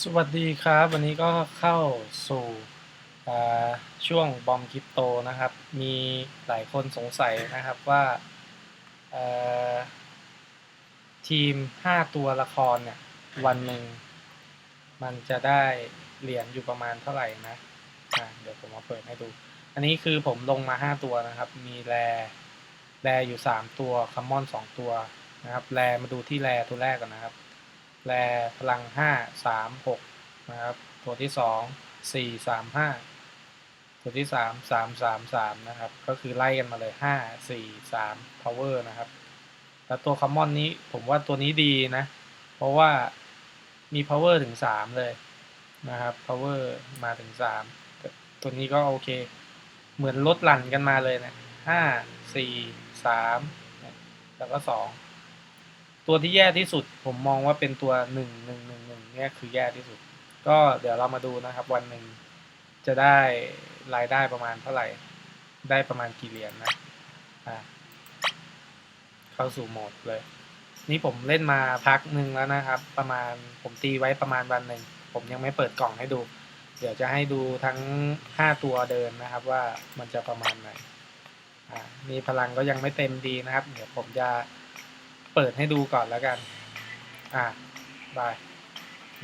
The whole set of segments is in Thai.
สวัสดีครับ วันนี้ก็เข้าสู่ช่วงบอมคริปโตนะครับ มีหลายคนสงสัยนะครับว่าทีม 5 ตัวละครเนี่ย วันหนึ่งมันจะได้เหรียญอยู่ประมาณเท่าไหร่นะะเดี๋ยวผมมาเปิดให้ดู อันนี้คือผมลงมา 5 ตัวนะครับ มีแรแรอยู่ 3 ตัวคัมมอน 2 ตัวนะครับ แรมาดูที่แรตัวแรกก่อนนะครับ แรพลังห้าสามหกนะครับ ตัวที่สองสี่สามห้าตัวที่สามสามสามสามนะครับ ก็คือไล่กันมาเลยห้าสี่สาม power นะครับ แล้วตัวคอมมอนนี้ผมว่าตัวนี้ดีนะ เพราะว่ามี power ถึงสามเลยนะครับ power มาถึงสามตัวนี้ก็โอเค เหมือนลดหลั่นกันมาเลยนะห้าสี่สามแล้วก็สอง ตัวที่แย่ที่สุด ผมมองว่าเป็นตัวหนึ่งหนึ่งหนึ่งหนึ่งเนี่ยคือแย่ที่สุด ก็เดี๋ยวเรามาดูนะครับ วันหนึ่งจะได้รายได้ประมาณเท่าไหร่ ได้ประมาณกี่เหรียญนนะอ่าเข้าสู่โหมดเลย นี่ผมเล่นมาพักหนึ่งแล้วนะครับ ประมาณผมตีไว้ประมาณวันหนึ่งผมยังไม่เปิดกล่องให้ดู เดี๋ยวจะให้ดูทั้งห้าตัวเดินนะครับว่ามันจะประมาณไหนอ่ามีพลังก็ยังไม่เต็มดีนะครับ เดี๋ยวผมจะ เปิดให้ดูก่อนแล้วกัน อ่าได้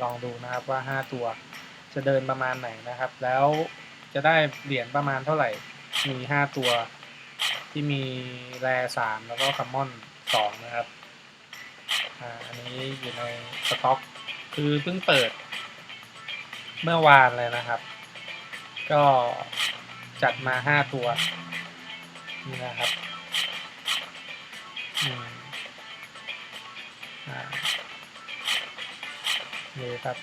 ลองดูนะครับว่า 5 ตัว จะเดินประมาณไหนนะครับ แล้วจะได้เหรียญประมาณเท่าไหร่ มี 5 ตัวที่มีแรสามแล้วก็คัมมอนสองนะครับ อ่า อันนี้อยู่ในสต็อก คือเพิ่งเปิด เมื่อวานเลยนะครับ ก็จัดมา5ตัว นี่นะครับ อืม ครับ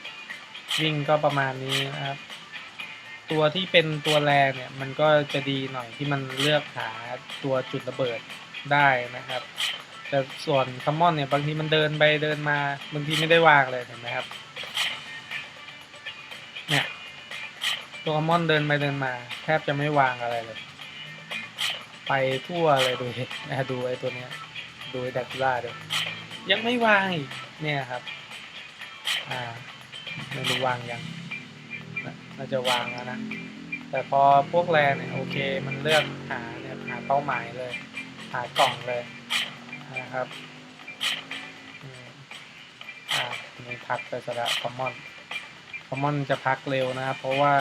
วิ่งก็ประมาณนี้นะครับ ตัวที่เป็นตัวแรงเนี่ย มันก็จะดีหน่อยที่มันเลือกหาตัวจุดระเบิดได้นะครับ แต่ส่วนคัมมอนเนี่ยบางทีมันเดินไปเดินมาบางทีไม่ได้วางเลยเห็นไหมครับเนี่ยตัวคัมมอนเดินไปเดินมา แทบจะไม่วางอะไรเลย ไปทั่วเลยดูนดูไอ้ตัวเนี้ยดูไอ้ดักล่าด้วยยังไม่วางอีกเนี่ยครับ อ่าไม่รู้วางยังน่าจะวางแล้วนะ แต่พอพวกแรเนี่ยโอเคมันเลือกหาเนี่ยหาเป้าหมายเลย หากล่องเลยนะครับอ่ามีพักไปสระคอมมอนคอมมอนจะพักเร็วนะครับ เพราะว่า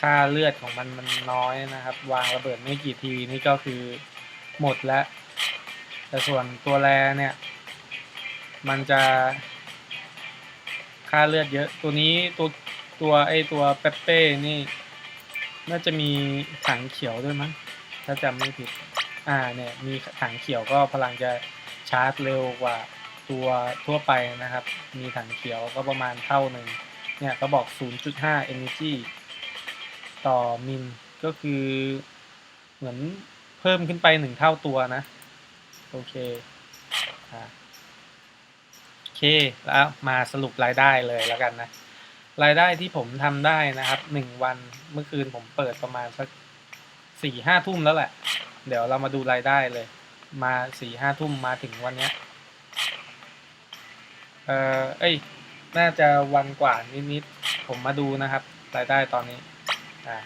ค่าเลือดของมันมันน้อยนะครับ วางระเบิดไม่กี่ทีนี่ก็คือหมดแล้ว แต่ส่วนตัวแรเนี่ย มันจะ ค่าเลือดเยอะ ตัวนี้ตัวตัวไอตัวเปปเป้นี่ น่าจะมีถังเขียวด้วยมั้งถ้าจำไม่ผิด อ่าเนี่ยมีถังเขียวก็พลังจะชาร์จเร็วกว่าตัวทั่วไปนะครับ มีถังเขียวก็ประมาณเท่าหนึ่งเนี่ยก็บอก 0.5 energy ต่อมิลก็คือเหมือนเพิ่มขึ้นไปหนึ่งเท่าตัวนะ โอเค อ่า แล้วมาสรุปรายได้เลยแล้วกันนะ รายได้ที่ผมทำได้นะครับหนึ่งวันเมื่อคืนผมเปิดประมาณสักสี่ห้าทุ่มแล้วแหละ เดี๋ยวเรามาดูรายได้เลย มาสี่ห้าทุ่มมาถึงวันเนี้ยเออเอ้ย น่าจะวันกว่านิดๆผมมาดูนะครับ รายได้ตอนนี้อ่า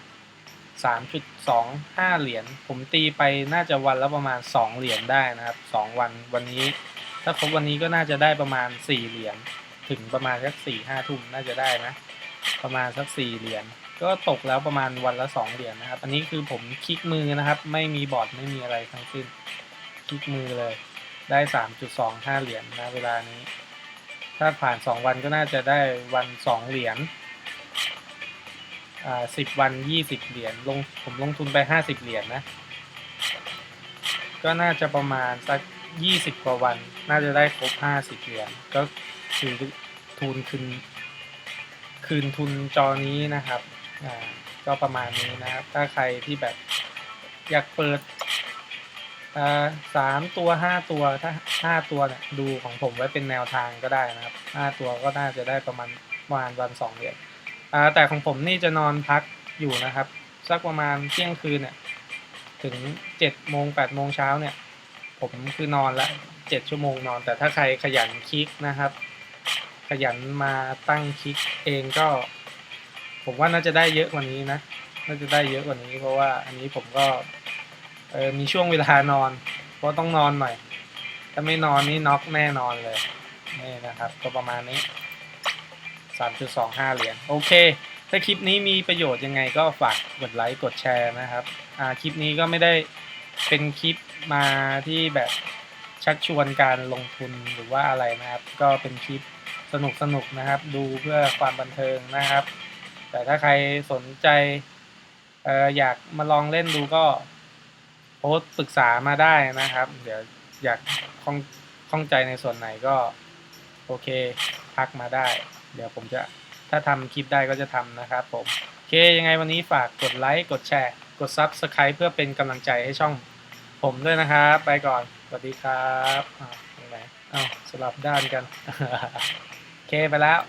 สามจุดสองห้าเหรียญ ผมตีไปน่าจะวันละประมาณสองเหรียญได้นะครับสองวันวันนี้ ถ้าครบวันนี้ก็น่าจะได้ประมาณสี่เหรียญถึงประมาณสักสี่ห้าทุ่มน่าจะได้นะ ประมาณสักสี่เหรียญก็ตกแล้วประมาณวันละสองเหรียญนะครับ อันนี้คือผมคลิกมือนะครับ ไม่มีบอร์ดไม่มีอะไรทั้งสิ้นคลิกมือเลย ได้สามจุดสองห้าเหรียญนะเวลานี้ ถ้าผ่านสองวันก็น่าจะได้วันสองเหรียญอ่าสิบวันยี่สิบเหรียญลงผมลงทุนไปห้าสิบเหรียญนะก็น่าจะประมาณสัก ยี่สิบกว่าวัน น่าจะได้ครบห้าสิบเหรียญก็คือทุนคืนคืนทุนจอนี้นะครับอ่าก็ประมาณนี้นะครับ ถ้าใครที่แบบอยากเปิดสามตัวห้าตัวถ้าห้าตัวเนี่ยดูของผมไว้เป็นแนวทางก็ได้นะครับห้าตัวก็น่าจะได้ประมาณประมาณวันสองเหรียญอ่าแต่ของผมนี่จะนอนพักอยู่นะครับ สักประมาณเที่ยงคืนเนี่ยถึงเจ็ดโมงแปดโมงเช้าเนี่ย ผมคือนอนละเจ็ดชั่วโมงนอน แต่ถ้าใครขยันคลิกนะครับ ขยันมาตั้งคลิกเองก็ ผมว่าน่าจะได้เยอะกว่านี้นะ น่าจะได้เยอะกว่านี้ เพราะว่าอันนี้ผมก็เออมีช่วงเวลานอน เพราะต้องนอนหน่อยถ้าไม่นอนนี่น็อกแน่นอนเลยนี่นะครับ ก็ประมาณนี้ 3.25 เหรียญโอเค ถ้าคลิปนี้มีประโยชน์ยังไงก็ฝากกดไลค์กดแชร์นะครับ อ่าคลิปนี้ก็ไม่ได้ เป็นคลิปมาที่แบบชักชวนการลงทุนหรือว่าอะไรนะครับ ก็เป็นคลิปสนุกสนุกนะครับ ดูเพื่อความบันเทิงนะครับ แต่ถ้าใครสนใจอออยากมาลองเล่นดูก็โพสต์ปรึกษามาได้นะครับ เดี๋ยวอยากข้องข้องใจในส่วนไหนก็ โอเคทักมาได้ เดี๋ยวผมจะถ้าทำคลิปได้ก็จะทำนะครับผม โอเคยังไงวันนี้ฝากกดไลค์ กดแชร์ กด Subscribe เพื่อเป็นกำลังใจให้ช่อง ผมด้วยนะครับ ไปก่อน สวัสดีครับอ้าวตรงไหนอ้าวสลับด้านกัน โอเค ไปแล้ว